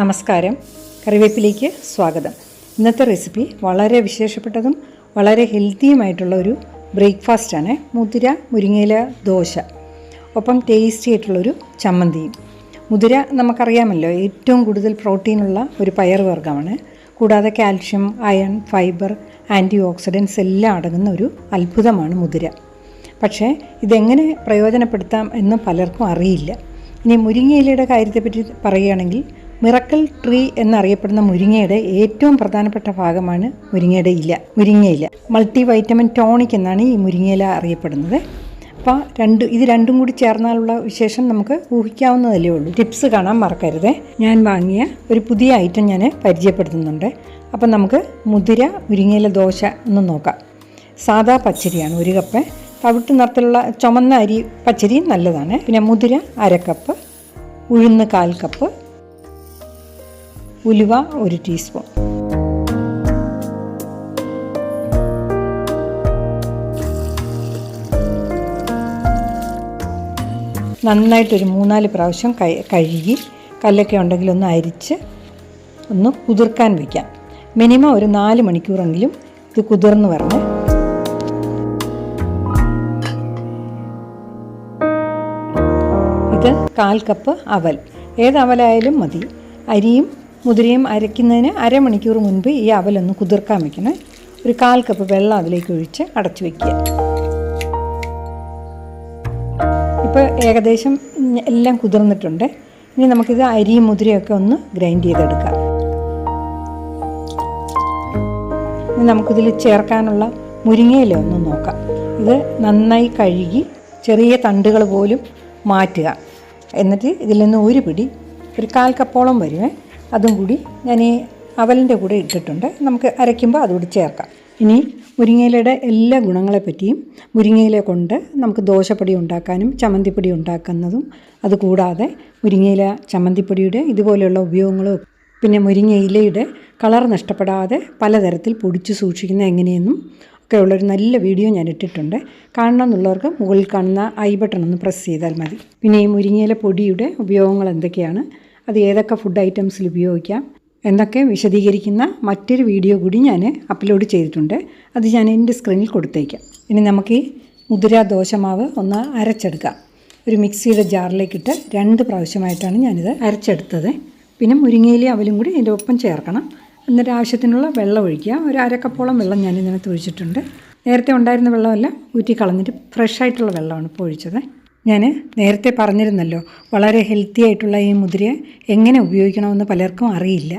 നമസ്കാരം. കറിവേപ്പിലേക്ക് സ്വാഗതം. ഇന്നത്തെ റെസിപ്പി വളരെ വിശേഷപ്പെട്ടതും വളരെ ഹെൽത്തിയുമായിട്ടുള്ള ഒരു ബ്രേക്ക്ഫാസ്റ്റാണ് മുതിര മുരിങ്ങയില ദോശ. ഒപ്പം ടേസ്റ്റി ആയിട്ടുള്ളൊരു ചമ്മന്തിയും. മുതിര നമുക്കറിയാമല്ലോ ഏറ്റവും കൂടുതൽ പ്രോട്ടീനുള്ള ഒരു പയർ വർഗമാണ്. കൂടാതെ calcium iron fibre antioxidants എല്ലാം അടങ്ങുന്ന ഒരു അത്ഭുതമാണ് മുതിര. പക്ഷേ ഇതെങ്ങനെ പ്രയോജനപ്പെടുത്താം എന്ന് പലർക്കും അറിയില്ല. ഇനി മുരിങ്ങയിലയുടെ കാര്യത്തെപ്പറ്റി പറയുകയാണെങ്കിൽ മിറക്കൽ ട്രീ എന്നറിയപ്പെടുന്ന മുരിങ്ങയുടെ ഏറ്റവും പ്രധാനപ്പെട്ട ഭാഗമാണ് മുരിങ്ങയുടെ ഇല മുരിങ്ങയില മൾട്ടി വൈറ്റമിൻ ടോണിക് എന്നാണ് ഈ മുരിങ്ങയില അറിയപ്പെടുന്നത്. അപ്പോൾ രണ്ട് ഇത് രണ്ടും കൂടി ചേർന്നാലുള്ള വിശേഷം നമുക്ക് ഊഹിക്കാവുന്നതല്ലേ ഉള്ളൂ. ടിപ്സ് കാണാൻ മറക്കരുത്. ഞാൻ വാങ്ങിയ ഒരു പുതിയ ഐറ്റം ഞാൻ പരിചയപ്പെടുത്തുന്നുണ്ട്. അപ്പം നമുക്ക് മുതിര മുരിങ്ങയില ദോശ ഒന്ന് നോക്കാം. സാദാ പച്ചരിയാണ് ഒരു കപ്പ്. തവിട്ട് നിറത്തിലുള്ള ചുമന്ന അരി പച്ചരി നല്ലതാണ്. പിന്നെ മുതിര അര കപ്പ് ഉഴുന്ന് കാൽ കപ്പ് ഉലുവ ഒരു ടീസ്പൂൺ. നന്നായിട്ടൊരു മൂന്നാൽ പ്രാവശ്യം കഴുകി കല്ലൊക്കെ ഉണ്ടെങ്കിൽ ഒന്ന് അരിച്ച് ഒന്ന് കുതിർക്കാൻ വയ്ക്കാം മിനിമം ഒരു നാല് മണിക്കൂറെങ്കിലും ഇത് കുതിർന്ന് വരണം. ഇത് കാൽ കപ്പ് അവൽ. ഏത് അവലായാലും മതി. അരിയും മുതിരയും അരയ്ക്കുന്നതിന് അരമണിക്കൂർ മുൻപ് ഈ അവലൊന്ന് കുതിർക്കാൻ വെക്കണം. ഒരു കാൽ കപ്പ് വെള്ളം അതിലേക്ക് ഒഴിച്ച് അടച്ചു വയ്ക്കുക ഇപ്പോൾ ഏകദേശം എല്ലാം കുതിർന്നിട്ടുണ്ട്. ഇനി നമുക്കിത് അരിയും മുതിരയൊക്കെ ഒന്ന് ഗ്രൈൻഡ് ചെയ്തെടുക്കാം. ഇനി നമുക്കിതിൽ ചേർക്കാനുള്ള മുരിങ്ങയില ഒന്ന് നോക്കാം. ഇത് നന്നായി കഴുകി ചെറിയ തണ്ടുകൾ പോലും മാറ്റുക. എന്നിട്ട് ഇതിൽ നിന്ന് ഒരു പിടി ഒരു കാൽ കപ്പോളം വരുമേ അതും കൂടി ഞാൻ ഈ അവലിന്റെ കൂടെ ഇട്ടിട്ടുണ്ട്. നമുക്ക് അരയ്ക്കുമ്പോൾ അതുകൂടി ചേർക്കാം. ഇനി മുരിങ്ങയിലയുടെ എല്ലാ ഗുണങ്ങളെപ്പറ്റിയും മുരിങ്ങയില കൊണ്ട് നമുക്ക് ദോശപ്പൊടി ഉണ്ടാക്കാനും ചമ്മന്തിപ്പൊടി ഉണ്ടാക്കുന്നതും അതുകൂടാതെ മുരിങ്ങയില ചമ്മന്തിപ്പൊടിയുടെ ഇതുപോലെയുള്ള ഉപയോഗങ്ങളും പിന്നെ മുരിങ്ങയിലയുടെ കളർ നഷ്ടപ്പെടാതെ പലതരത്തിൽ പൊടിച്ച് സൂക്ഷിക്കുന്ന എങ്ങനെയെന്നും ഒക്കെ ഉള്ളൊരു നല്ല വീഡിയോ ഞാൻ ഇട്ടിട്ടുണ്ട്. കാണണം എന്നുള്ളവർക്ക് മുകളിൽ കാണുന്ന ഐ ബട്ടൺ ഒന്ന് പ്രസ് ചെയ്താൽ മതി. പിന്നെ ഈ മുരിങ്ങയില പൊടിയുടെ ഉപയോഗങ്ങൾ എന്തൊക്കെയാണ്? അത് ഏതൊക്കെ ഫുഡ് ഐറ്റംസിൽ ഉപയോഗിക്കാം എന്നൊക്കെ വിശദീകരിക്കുന്ന മറ്റൊരു വീഡിയോ കൂടി ഞാൻ അപ്ലോഡ് ചെയ്തിട്ടുണ്ട്. അത് ഞാൻ എന്റെ സ്ക്രീനിൽ കൊടുത്തേക്കാം. ഇനി നമുക്ക് ഈ മുതിര ദോശമാവ് ഒന്ന് അരച്ചെടുക്കാം. ഒരു മിക്സിയുടെ ജാറിലേക്കിട്ട് രണ്ട് പ്രാവശ്യമായിട്ടാണ് ഞാനിത് അരച്ചെടുത്തത്. പിന്നെ മുരിങ്ങയിലെ അവലും കൂടി അതിന്റെ ഒപ്പം ചേർക്കണം. എന്നിട്ട് ആവശ്യത്തിനുള്ള വെള്ളം ഒഴിക്കുക. ഒരു അരക്കപ്പോളം വെള്ളം ഞാൻ ഇതിനകത്ത് ഒഴിച്ചിട്ടുണ്ട്. നേരത്തെ ഉണ്ടായിരുന്ന വെള്ളമല്ല ഊറ്റി കളഞ്ഞിട്ട് ഫ്രഷ് ആയിട്ടുള്ള വെള്ളമാണ് ഇപ്പോൾ ഒഴിച്ചത്. ഞാൻ നേരത്തെ പറഞ്ഞിരുന്നല്ലോ വളരെ ഹെൽത്തി ആയിട്ടുള്ള ഈ മുതിര എങ്ങനെ ഉപയോഗിക്കണമെന്ന് പലർക്കും അറിയില്ല.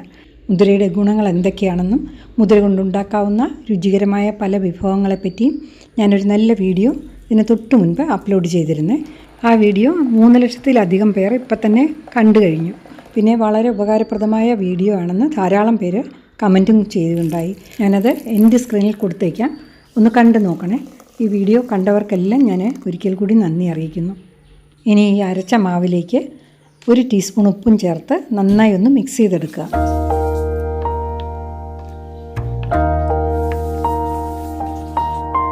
മുതിരയുടെ ഗുണങ്ങൾ എന്തൊക്കെയാണെന്നും മുതിര കൊണ്ടുണ്ടാക്കാവുന്ന രുചികരമായ പല വിഭവങ്ങളെപ്പറ്റിയും ഞാനൊരു നല്ല വീഡിയോ ഇതിന് തൊട്ട് മുൻപ് അപ്ലോഡ് ചെയ്തിരുന്നു. ആ വീഡിയോ മൂന്ന് ലക്ഷത്തിലധികം പേർ ഇപ്പം തന്നെ കണ്ടു കഴിഞ്ഞു. പിന്നെ വളരെ ഉപകാരപ്രദമായ വീഡിയോ ആണെന്ന് ധാരാളം പേര് കമന്റും ചെയ്തിട്ടുണ്ടായി. ഞാനത് എന്റെ സ്ക്രീനിൽ കൊടുത്തേക്കാം. ഒന്ന് കണ്ടു നോക്കണേ. ഈ വീഡിയോ കണ്ടവർക്കെല്ലാം ഞാൻ ഒരിക്കൽ കൂടി നന്ദി അറിയിക്കുന്നു. ഇനി ഈ അരച്ച മാവിലേക്ക് ഒരു ടീസ്പൂൺ ഉപ്പും ചേർത്ത് നന്നായി ഒന്ന് മിക്സ് ചെയ്തെടുക്കുക.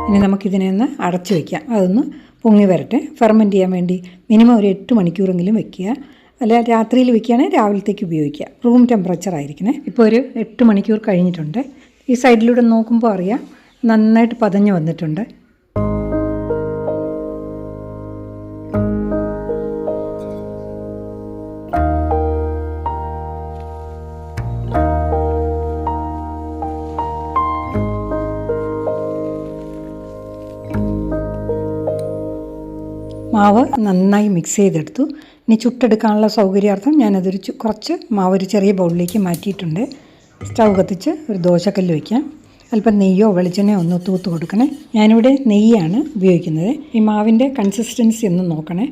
ഇനി നമുക്കിതിനെ ഒന്ന് അടച്ചു വയ്ക്കാം അതൊന്ന് പൊങ്ങി വരട്ടെ. ഫെർമെന്റ് ചെയ്യാൻ വേണ്ടി മിനിമം ഒരു എട്ട് മണിക്കൂറെങ്കിലും വെക്കുക. അല്ല രാത്രിയിൽ വെക്കുകയാണെങ്കിൽ രാവിലത്തേക്ക് ഉപയോഗിക്കുക. റൂം ടെമ്പറേച്ചർ ആയിരിക്കണേ. ഇപ്പോൾ ഒരു എട്ട് മണിക്കൂർ കഴിഞ്ഞിട്ടുണ്ട്. ഈ സൈഡിലൂടെ നോക്കുമ്പോൾ അറിയാം നന്നായിട്ട് പതഞ്ഞ് വന്നിട്ടുണ്ട്. മാവ് നന്നായി മിക്സ് ചെയ്തെടുത്തു. ഇനി ചുട്ടെടുക്കാനുള്ള സൗകര്യാർത്ഥം ഞാനതൊരു കുറച്ച് മാവ് ഒരു ചെറിയ ബൗളിലേക്ക് മാറ്റിയിട്ടുണ്ട്. സ്റ്റൗ കത്തിച്ച് ഒരു ദോശക്കല്ല് വയ്ക്കാം അല്പം നെയ്യോ വെളിച്ചെണ്ണയോ ഒന്ന് തൂത്ത് കൊടുക്കണേ. ഞാനിവിടെ നെയ്യാണ് ഉപയോഗിക്കുന്നത്. ഈ മാവിന്റെ കൺസിസ്റ്റൻസി ഒന്ന് നോക്കണേ.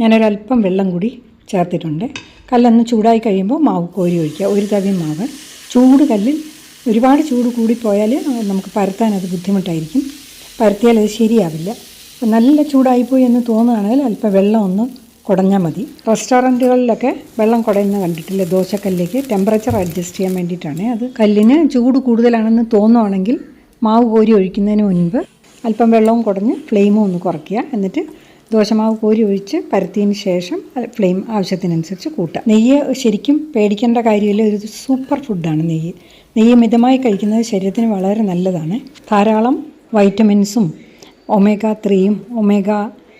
ഞാനൊരല്പം വെള്ളം കൂടി ചേർത്തിട്ടുണ്ട്. കല്ലൊന്ന് ചൂടായി കഴിയുമ്പോൾ മാവ് കോരി ഒഴിക്കുക. ഒരു തവി മാവ്. ചൂട് കല്ലിൽ ഒരുപാട് ചൂട് കൂടിപ്പോയാൽ നമുക്ക് പരത്താൻ അത് ബുദ്ധിമുട്ടായിരിക്കും. പരത്തിയാൽ അത് ശരിയാവില്ല. നല്ല ചൂടായിപ്പോയി എന്ന് തോന്നുകയാണെങ്കിൽ അല്പം വെള്ളം ഒന്ന് കുടഞ്ഞാൽ മതി. റെസ്റ്റോറന്റുകളിലൊക്കെ വെള്ളം കുടയുന്ന കണ്ടിട്ടില്ല? ദോശക്കല്ലിലേക്ക് ടെമ്പറേച്ചർ അഡ്ജസ്റ്റ് ചെയ്യാൻ വേണ്ടിയിട്ടാണ്. അത് കല്ലിന് ചൂട് കൂടുതലാണെന്ന് തോന്നുവാണെങ്കിൽ മാവ് കോരി ഒഴിക്കുന്നതിന് മുൻപ് അല്പം വെള്ളവും കുടഞ്ഞ് ഫ്ലെയിമും ഒന്ന് കുറയ്ക്കുക. എന്നിട്ട് ദോശമാവ് കോരി ഒഴിച്ച് പരത്തിയതിന് ശേഷം ഫ്ലെയിം ആവശ്യത്തിനനുസരിച്ച് കൂട്ടുക. നെയ്യ് ശരിക്കും പേടിക്കേണ്ട കാര്യമില്ല. ഒരു സൂപ്പർ ഫുഡാണ് നെയ്യ്. നെയ്യ് മിതമായി കഴിക്കുന്നത് ശരീരത്തിന് വളരെ നല്ലതാണ്. ധാരാളം വൈറ്റമിൻസും ഒമേഗ ത്രീയും ഒമേഗ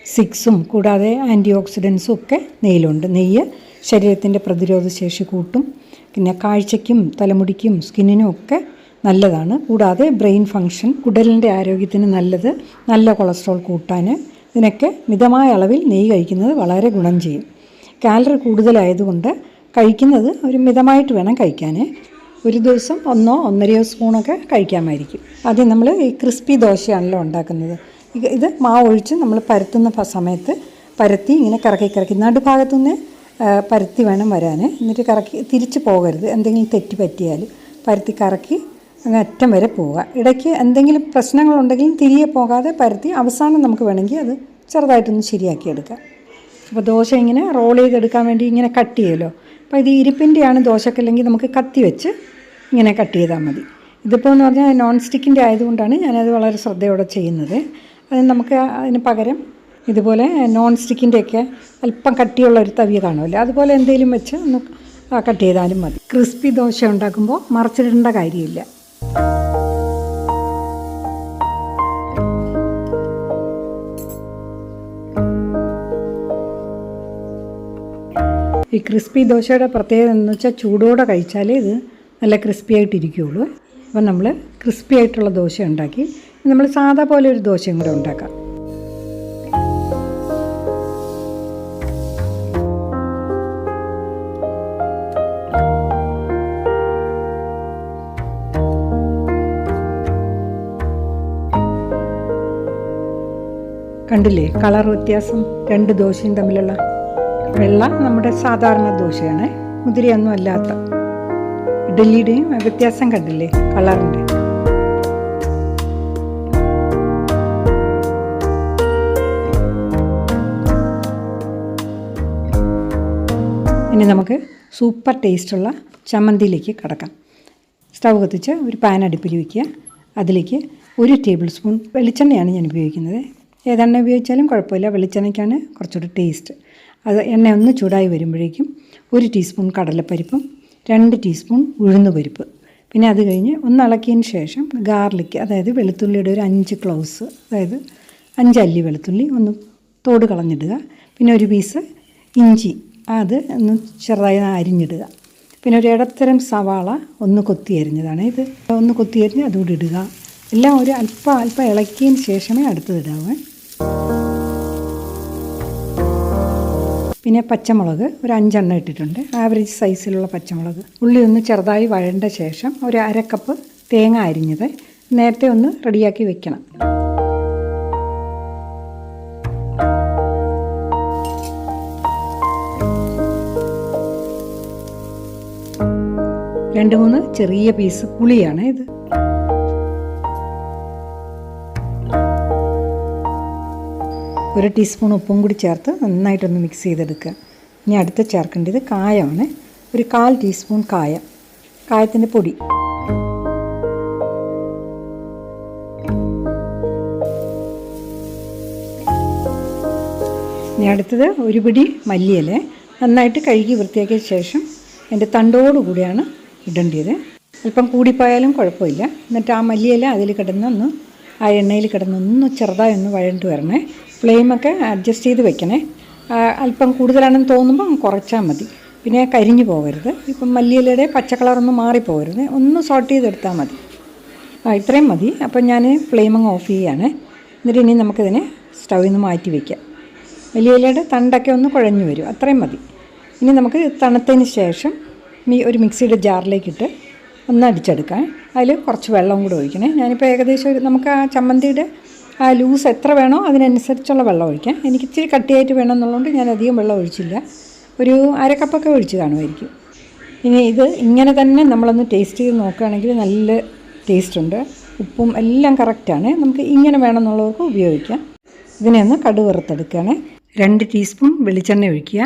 സിക്സും കൂടാതെ ആന്റി ഓക്സിഡൻസും ഒക്കെ നെയ്യിലുണ്ട്. നെയ്യ് ശരീരത്തിന്റെ പ്രതിരോധ ശേഷി കൂട്ടും. പിന്നെ കാഴ്ചയ്ക്കും തലമുടിക്കും സ്കിന്നിനും ഒക്കെ നല്ലതാണ്. കൂടാതെ ബ്രെയിൻ ഫങ്ഷൻ കുടലിന്റെ ആരോഗ്യത്തിന് നല്ലത് നല്ല കൊളസ്ട്രോൾ കൂട്ടാൻ. ഇതിനൊക്കെ മിതമായ അളവിൽ നെയ്യ് കഴിക്കുന്നത് വളരെ ഗുണം ചെയ്യും. കാലറി കൂടുതലായതുകൊണ്ട് കഴിക്കുന്നത് ഒരു മിതമായിട്ട് വേണം കഴിക്കാൻ. ഒരു ദിവസം ഒന്നോ ഒന്നരയോ സ്പൂണൊക്കെ കഴിക്കാമായിരിക്കും. ആദ്യം നമ്മൾ ഈ ക്രിസ്പി ദോശയാണല്ലോ ഉണ്ടാക്കുന്നത്. ഇത് മാവ് ഒഴിച്ച് നമ്മൾ പരത്തുന്ന സമയത്ത് പരത്തി ഇങ്ങനെ കറക്കി കറക്കി നടുഭാഗത്തുനിന്ന് നിന്ന് പരത്തി വേണം വരാൻ എന്നിട്ട് കറക്കി തിരിച്ച് പോകരുത്. എന്തെങ്കിലും തെറ്റ് പറ്റിയാൽ പരത്തി കറക്കി അങ്ങ് അറ്റം വരെ പോവുക. ഇടയ്ക്ക് എന്തെങ്കിലും പ്രശ്നങ്ങളുണ്ടെങ്കിലും തിരികെ പോകാതെ പരത്തി അവസാനം നമുക്ക് വേണമെങ്കിൽ അത് ചെറുതായിട്ടൊന്ന് ശരിയാക്കി എടുക്കാം അപ്പോൾ ദോശ ഇങ്ങനെ റോൾ ചെയ്തെടുക്കാൻ വേണ്ടി ഇങ്ങനെ കട്ട് ചെയ്യുമല്ലോ. അപ്പോൾ ഇത് ഇരിപ്പിന്റെയാണ് ദോശക്കല്ലെങ്കിൽ നമുക്ക് കത്തി വെച്ച് ഇങ്ങനെ കട്ട് ചെയ്താൽ മതി. ഇതിപ്പോൾ എന്ന് പറഞ്ഞാൽ നോൺ സ്റ്റിക്കിന്റെ ആയതുകൊണ്ടാണ് ഞാനത് വളരെ ശ്രദ്ധയോടെ ചെയ്യുന്നത്. അത് നമുക്ക് അതിന് പകരം ഇതുപോലെ നോൺ സ്റ്റിക്കിന്റെയൊക്കെ അല്പം കട്ടിയുള്ള ഒരു തവിയ കാണുമല്ലോ. അതുപോലെ എന്തെങ്കിലും വെച്ച് ഒന്ന് കട്ട് ചെയ്താലും മതി. ക്രിസ്പി ദോശ ഉണ്ടാക്കുമ്പോൾ മറച്ചിടേണ്ട കാര്യമില്ല. ഈ ക്രിസ്പി ദോശയുടെ പ്രത്യേകത എന്ന് വെച്ചാൽ ചൂടോടെ കഴിച്ചാലേ ഇത് നല്ല ക്രിസ്പി ആയിട്ടിരിക്കുകയുള്ളൂ അപ്പം നമ്മൾ ക്രിസ്പി ആയിട്ടുള്ള ദോശ ഉണ്ടാക്കി നമ്മൾ സാധാ പോലെ ഒരു ദോശയും കൂടെ ഉണ്ടാക്കാം. കണ്ടില്ലേ? കളർ വ്യത്യാസം. രണ്ട് ദോശയും തമ്മിലുള്ള വെള്ള നമ്മുടെ സാധാരണ ദോശയാണ്. മുതിരയൊന്നും അല്ലാത്ത. ഇഡലിയുടെയും വ്യത്യാസം കണ്ടില്ലേ? കളറിന്റെ. ഇനി നമുക്ക് സൂപ്പർ ടേസ്റ്റുള്ള ചമ്മന്തിയിലേക്ക് കടക്കാം. സ്റ്റൗ കത്തിച്ച് ഒരു പാൻ അടുപ്പിൽ വയ്ക്കുക അതിലേക്ക് ഒരു ടേബിൾ സ്പൂൺ വെളിച്ചെണ്ണയാണ് ഞാൻ ഉപയോഗിക്കുന്നത്. ഏതെണ്ണ ഉപയോഗിച്ചാലും കുഴപ്പമില്ല. വെളിച്ചെണ്ണയ്ക്കാണ് കുറച്ചുകൂടി ടേസ്റ്റ് അത് എണ്ണ ഒന്ന് ചൂടായി വരുമ്പോഴേക്കും ഒരു ടീസ്പൂൺ കടലപ്പരിപ്പും രണ്ട് ടീസ്പൂൺ ഉഴുന്നുപരിപ്പ് പിന്നെ അത് കഴിഞ്ഞ് ഒന്ന് ഇളക്കിയതിന് ശേഷം ഗാർലിക്ക് അതായത് വെളുത്തുള്ളിയുടെ ഒരു അഞ്ച് ക്ലൗസ് അതായത് അഞ്ച് അല്ലി വെളുത്തുള്ളി ഒന്ന് തോട് കളഞ്ഞിടുക. പിന്നെ ഒരു പീസ് ഇഞ്ചി അത് ഒന്ന് ചെറുതായി അരിഞ്ഞിടുക. പിന്നെ ഒരു ഇടത്തരം സവാള ഒന്ന് കൊത്തി അരിഞ്ഞതാണ് ഇത്. ഒന്ന് കൊത്തി അരിഞ്ഞ് അതുകൂടി ഇടുക. എല്ലാം ഒരു അല്പം അല്പം ഇളക്കിയതിന് ശേഷമേ അടുത്തത് ഇടാവേ. പിന്നെ പച്ചമുളക് ഒരു അഞ്ചെണ്ണം ഇട്ടിട്ടുണ്ട്. ആവറേജ് സൈസിലുള്ള പച്ചമുളക്. ഉള്ളി ഒന്ന് ചെറുതായി വഴണ്ട ശേഷം ഒരു അരക്കപ്പ് തേങ്ങ അരിഞ്ഞത് നേരത്തെ ഒന്ന് റെഡിയാക്കി വെക്കണം. രണ്ട് മൂന്ന് ചെറിയ പീസ് പുളിയാണ് ഇത്. ഒരു ടീസ്പൂൺ ഉപ്പും കൂടി ചേർത്ത് നന്നായിട്ടൊന്ന് മിക്സ് ചെയ്തെടുക്കുക. ഇനി അടുത്ത് ചേർക്കേണ്ടത് കായമാണ്. ഒരു കാൽ ടീസ്പൂൺ കായം. കായത്തിന്റെ പൊടി. ഇനി അടുത്തത് ഒരു പിടി മല്ലിയില. നന്നായിട്ട് കഴുകി വൃത്തിയാക്കിയ ശേഷം എന്റെ തണ്ടോടുകൂടിയാണ് ഇടേണ്ടത് അല്പം കൂടിപ്പോയാലും കുഴപ്പമില്ല. എന്നിട്ട് ആ മല്ലിയില അതിൽ കിടന്നൊന്ന് ആ എണ്ണയിൽ കിടന്നൊന്ന് ചെറുതായി ഒന്ന് വഴണ്ട് വരണേ. ഫ്ലെയിമൊക്കെ അഡ്ജസ്റ്റ് ചെയ്ത് വെക്കണേ. അല്പം കൂടുതലാണെന്ന് തോന്നുമ്പോൾ കുറച്ചാൽ മതി. പിന്നെ കരിഞ്ഞു പോകരുത്. ഇപ്പം മല്ലിയിലയുടെ പച്ച കളറൊന്നും മാറിപ്പോകരുത്. ഒന്ന് സോട്ട് ചെയ്തെടുത്താൽ മതി. ആ ഇത്രയും മതി. അപ്പം ഞാൻ ഫ്ലെയിം അങ്ങ് ഓഫ് ചെയ്യുകയാണ് എന്നിട്ട് ഇനി നമുക്കിതിനെ സ്റ്റൗവിൽ നിന്ന് മാറ്റി വയ്ക്കാം മല്ലിയിലയുടെ തണ്ടൊക്കെ ഒന്ന് കുഴഞ്ഞു വരും. അത്രയും മതി. ഇനി നമുക്ക് തണുത്തതിന് ശേഷം മീ ഒരു മിക്സിയുടെ ജാറിലേക്കിട്ട് ഒന്ന് അടിച്ചെടുക്കാം അതിൽ കുറച്ച് വെള്ളം കൂടെ ഒഴിക്കണേ. ഞാനിപ്പോൾ ഏകദേശം നമുക്ക് ആ ചമ്മന്തിയുടെ ആ ലൂസ് എത്ര വേണോ അതിനനുസരിച്ചുള്ള വെള്ളം ഒഴിക്കാം. എനിക്ക് ഇച്ചിരി കട്ടിയായിട്ട് വേണം എന്നുള്ളതുകൊണ്ട് ഞാൻ അധികം വെള്ളം ഒഴിച്ചില്ല. ഒരു അരക്കപ്പൊക്കെ ഒഴിച്ച് കാണുമായിരിക്കും. ഇനി ഇത് ഇങ്ങനെ തന്നെ നമ്മളൊന്ന് ടേസ്റ്റ് ചെയ്ത് നോക്കുകയാണെങ്കിൽ നല്ല ടേസ്റ്റ് ഉണ്ട്. ഉപ്പും എല്ലാം കറക്റ്റാണ് നമുക്ക് ഇങ്ങനെ വേണമെന്നുള്ളവർക്ക് ഉപയോഗിക്കാം. ഇതിനെ ഒന്ന് കടുവറുത്തെടുക്കുകയാണ് രണ്ട് ടീസ്പൂൺ വെളിച്ചെണ്ണ ഒഴിക്കുക.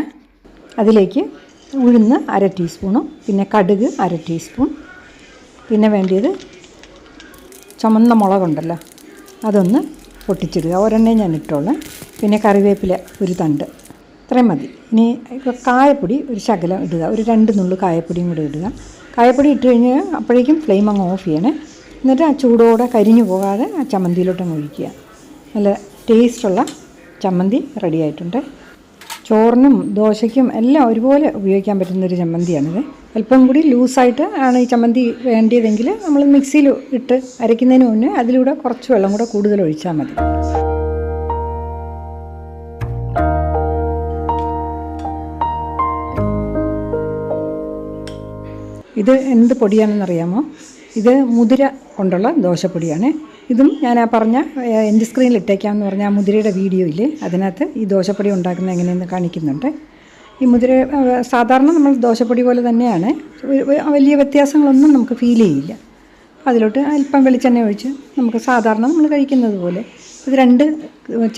അതിലേക്ക് ഉഴുന്ന് അര ടീസ്പൂണും പിന്നെ കടുക് അര ടീസ്പൂൺ പിന്നെ വേണ്ടിയത് ചുമന്ന മുളകുണ്ടല്ലോ അതൊന്ന് പൊട്ടിച്ചിടുക. ഒരെണ്ണേ ഞാൻ ഇട്ടോളാം പിന്നെ കറിവേപ്പില ഒരു തണ്ട്. ഇത്രയും മതി. ഇനി കായപ്പൊടി ഒരു ശകലം ഇടുക. ഒരു രണ്ട് നുള്ളു കായപ്പൊടിയും കൂടെ ഇടുക. കായപ്പൊടി ഇട്ട് കഴിഞ്ഞ് അപ്പോഴേക്കും ഫ്ലെയിം അങ്ങ് ഓഫ് ചെയ്യണേ. എന്നിട്ട് ആ ചൂടോടെ കരിഞ്ഞു പോകാതെ ആ ചമ്മന്തിയിലോട്ടങ്ങ് ഒഴിക്കുക. നല്ല ടേസ്റ്റുള്ള ചമ്മന്തി റെഡി ആയിട്ടുണ്ട്. ചോറിനും ദോശയ്ക്കും എല്ലാം ഒരുപോലെ ഉപയോഗിക്കാൻ പറ്റുന്ന ഒരു ചമ്മന്തിയാണിത്. അല്പം കൂടി ലൂസായിട്ട് ആണ് ഈ ചമ്മന്തി വേണ്ടിയതെങ്കിൽ നമ്മൾ മിക്സിയിൽ ഇട്ട് അരയ്ക്കുന്നതിന് മുന്നേ അതിലൂടെ കുറച്ച് വെള്ളം കൂടെ കൂടുതൽ ഒഴിച്ചാൽ മതി. ഇത് എന്ത് പൊടിയാണെന്നറിയാമോ? ഇത് മുതിര കൊണ്ടുള്ള ദോശപ്പൊടിയാണ് ഇതും ഞാൻ ആ പറഞ്ഞ എന്റെ സ്ക്രീനിൽ ഇട്ടേക്കാമെന്ന് പറഞ്ഞ ആ മുതിരയുടെ വീഡിയോ ഇല്ലേ അതിനകത്ത് ഈ ദോശപ്പൊടി ഉണ്ടാക്കുന്നത് എങ്ങനെയെന്ന് കാണിക്കുന്നുണ്ട്. ഈ മുതിര സാധാരണ നമ്മൾ ദോശപ്പൊടി പോലെ തന്നെയാണ്. വലിയ വ്യത്യാസങ്ങളൊന്നും നമുക്ക് ഫീൽ ചെയ്യില്ല. അതിലോട്ട് അല്പം വെളിച്ചെണ്ണ ഒഴിച്ച് നമുക്ക് സാധാരണ നമ്മൾ കഴിക്കുന്നത് പോലെ ഇത് രണ്ട്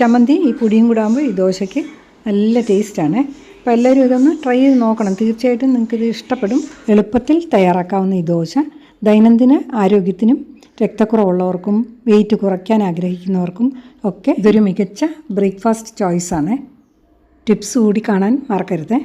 ചമ്മന്തി ഈ പൊടിയും കൂടെ ആകുമ്പോൾ ഈ ദോശയ്ക്ക് നല്ല ടേസ്റ്റാണ് അപ്പോൾ എല്ലാവരും ഇതൊന്ന് ട്രൈ ചെയ്ത് നോക്കണം. തീർച്ചയായിട്ടും നിങ്ങൾക്കിത് ഇഷ്ടപ്പെടും. എളുപ്പത്തിൽ തയ്യാറാക്കാവുന്ന ഈ ദോശ ദൈനംദിന ആരോഗ്യത്തിനും രക്തക്കുറവുള്ളവർക്കും വെയിറ്റ് കുറയ്ക്കാൻ ആഗ്രഹിക്കുന്നവർക്കും ഒക്കെ ഇതൊരു മികച്ച ബ്രേക്ക്ഫാസ്റ്റ് ചോയ്സാണ് ടിപ്സ് കൂടി കാണാൻ മറക്കരുത്.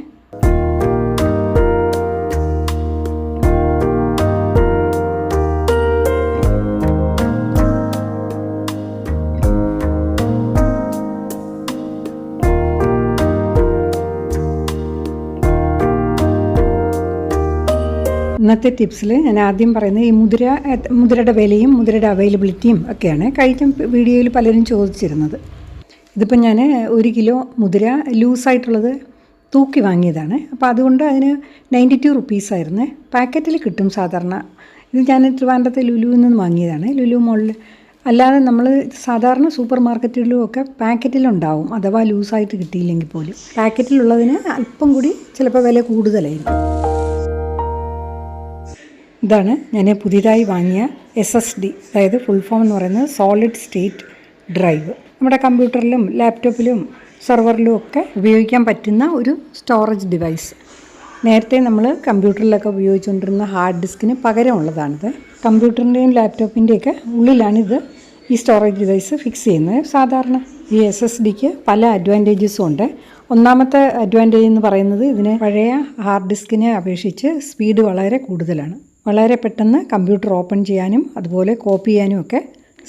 ഇന്നത്തെ ടിപ്സിൽ ഞാൻ ആദ്യം പറയുന്നത് ഈ മുതിര മുദ്രയുടെ വിലയും മുതിരയുടെ അവൈലബിലിറ്റിയും ഒക്കെയാണ് കഴിഞ്ഞ വീഡിയോയിൽ പലരും ചോദിച്ചിരുന്നത്. ഇതിപ്പോൾ ഞാൻ ഒരു കിലോ മുതിര ലൂസായിട്ടുള്ളത് തൂക്കി വാങ്ങിയതാണ്. അപ്പോൾ അതുകൊണ്ട് അതിന് നയന്റി ടു റുപ്പീസ് ആയിരുന്നു. പാക്കറ്റിൽ കിട്ടും സാധാരണ. ഇത് ഞാൻ ട്രിവാൻഡ്രത്തെ ലുലുവിൽ നിന്ന് വാങ്ങിയതാണ്. ലുലു മോളിൽ അല്ലാതെ നമ്മൾ സാധാരണ സൂപ്പർ മാർക്കറ്റുകളിലും ഒക്കെ പാക്കറ്റിലുണ്ടാവും. അഥവാ ലൂസായിട്ട് കിട്ടിയില്ലെങ്കിൽ പോലും. പാക്കറ്റിലുള്ളതിന് അല്പം കൂടി ചിലപ്പോൾ വില കൂടുതലായിരിക്കും. ഇതാണ് ഞാൻ പുതിയതായി വാങ്ങിയ എസ് എസ് ഡി അതായത് ഫുൾ ഫോം എന്ന് പറയുന്നത് സോളിഡ് സ്റ്റേറ്റ് ഡ്രൈവ് നമ്മുടെ കമ്പ്യൂട്ടറിലും ലാപ്ടോപ്പിലും സെർവറിലും ഒക്കെ ഉപയോഗിക്കാൻ പറ്റുന്ന ഒരു സ്റ്റോറേജ് ഡിവൈസ് നേരത്തെ നമ്മൾ കമ്പ്യൂട്ടറിലൊക്കെ ഉപയോഗിച്ചുകൊണ്ടിരുന്ന ഹാർഡ് ഡിസ്കിന് പകരമുള്ളതാണിത് കമ്പ്യൂട്ടറിന്റെയും ലാപ്ടോപ്പിന്റെയൊക്കെ ഉള്ളിലാണിത് ഈ സ്റ്റോറേജ് ഡിവൈസ് ഫിക്സ് ചെയ്യുന്നത്. സാധാരണ ഈ എസ് എസ് ഡിക്ക് പല അഡ്വാന്റേജസും ഉണ്ട്. ഒന്നാമത്തെ അഡ്വാന്റേജ് എന്ന് പറയുന്നത് ഇതിന് പഴയ ഹാർഡ് ഡിസ്കിനെ അപേക്ഷിച്ച് സ്പീഡ് വളരെ കൂടുതലാണ്. വളരെ പെട്ടെന്ന് കമ്പ്യൂട്ടർ ഓപ്പൺ ചെയ്യാനും അതുപോലെ കോപ്പി ചെയ്യാനും ഒക്കെ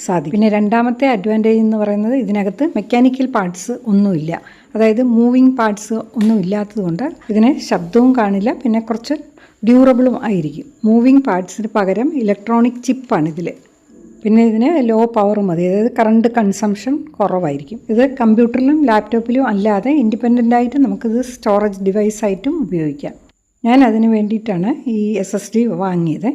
സാധിക്കും. പിന്നെ രണ്ടാമത്തെ അഡ്വാന്റേജ് എന്ന് പറയുന്നത് ഇതിനകത്ത് മെക്കാനിക്കൽ പാർട്സ് ഒന്നുമില്ല. അതായത് മൂവിങ് പാർട്സ് ഒന്നും ഇല്ലാത്തതുകൊണ്ട് ഇതിന് ശബ്ദവും കാണില്ല പിന്നെ കുറച്ച് ഡ്യൂറബിളും ആയിരിക്കും. മൂവിങ് പാർട്സിന് പകരം ഇലക്ട്രോണിക് ചിപ്പാണ് ഇതിൽ പിന്നെ ഇതിന് ലോ പവർ മതി. അതായത് കറണ്ട് കൺസംഷൻ കുറവായിരിക്കും. ഇത് കമ്പ്യൂട്ടറിലും ലാപ്ടോപ്പിലും അല്ലാതെ ഇൻഡിപെൻഡന്റ് ആയിട്ട് നമുക്കിത് സ്റ്റോറേജ് ഡിവൈസായിട്ടും ഉപയോഗിക്കാം. ഞാൻ അതിന് വേണ്ടിയിട്ടാണ് ഈ എസ് എസ് ഡി വാങ്ങിയത്.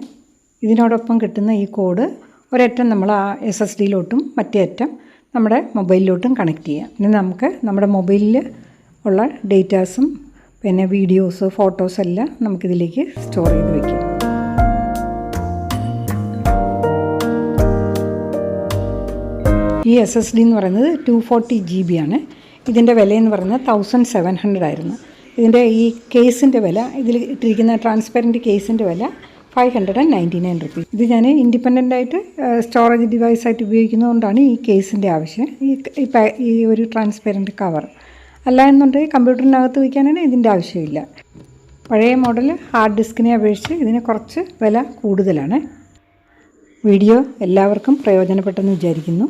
ഇതിനോടൊപ്പം കിട്ടുന്ന ഈ കോഡ് ഒരറ്റം നമ്മൾ ആ എസ് എസ് ഡിയിലോട്ടും മറ്റേ അറ്റം നമ്മുടെ മൊബൈലിലോട്ടും കണക്ട് ചെയ്യാം. ഇനി നമുക്ക് നമ്മുടെ മൊബൈലിൽ ഉള്ള ഡേറ്റാസും പിന്നെ വീഡിയോസ് ഫോട്ടോസ് എല്ലാം നമുക്കിതിലേക്ക് സ്റ്റോർ ചെയ്ത് വയ്ക്കാം ഈ എസ് എസ് ഡി എന്ന് പറയുന്നത് ടു ഫോർട്ടി ജി ബി ആണ്. ഇതിന്റെ വിലയെന്ന് പറയുന്നത് തൗസൻഡ് സെവൻ ഹൺഡ്രഡ് ആയിരുന്നു. ഇതിന്റെ ഈ കേസിന്റെ വില ഇതിൽ ഇട്ടിരിക്കുന്ന ട്രാൻസ്പെറന്റ് കേസിന്റെ വില five hundred and ninety nine rupees ഇത് ഞാൻ ഇൻഡിപെൻഡന്റ് ആയിട്ട് സ്റ്റോറേജ് ഡിവൈസ് ആയിട്ട് ഉപയോഗിക്കുന്നതുകൊണ്ടാണ് ഈ കേസിന്റെ ആവശ്യം. ഈ ഈ ഒരു ട്രാൻസ്പെറന്റ് കവർ അല്ല എന്നുണ്ടെങ്കിൽ കമ്പ്യൂട്ടറിനകത്ത് വയ്ക്കാനാണ് ഇതിന്റെ ആവശ്യമില്ല. പഴയ മോഡൽ ഹാർഡ് ഡിസ്കിനെ അപേക്ഷിച്ച് ഇതിന് കുറച്ച് വില കൂടുതലാണ്. വീഡിയോ എല്ലാവർക്കും പ്രയോജനപ്പെട്ടെന്ന് വിചാരിക്കുന്നു.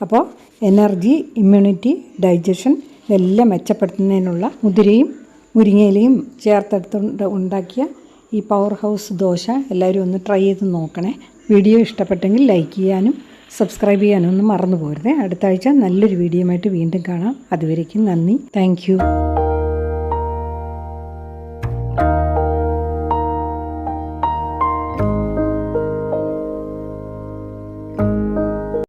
അപ്പോൾ എനർജി ഇമ്മ്യൂണിറ്റി ഡൈജഷൻ ഇതെല്ലാം മെച്ചപ്പെടുത്തുന്നതിനുള്ള മുതിരയും മുരിങ്ങയിലയും ചേർത്തെടുത്തുകൊണ്ട് ഉണ്ടാക്കിയ ഈ പവർ ഹൗസ് ദോശ. എല്ലാവരും ഒന്ന് ട്രൈ ചെയ്ത് നോക്കണേ. വീഡിയോ ഇഷ്ടപ്പെട്ടെങ്കിൽ ലൈക്ക് ചെയ്യാനും സബ്സ്ക്രൈബ് ചെയ്യാനും ഒന്നും മറന്നു പോരുതേ അടുത്ത ആഴ്ച നല്ലൊരു വീഡിയോയുമായിട്ട് വീണ്ടും കാണാം. അതുവരേക്കും നന്ദി. താങ്ക്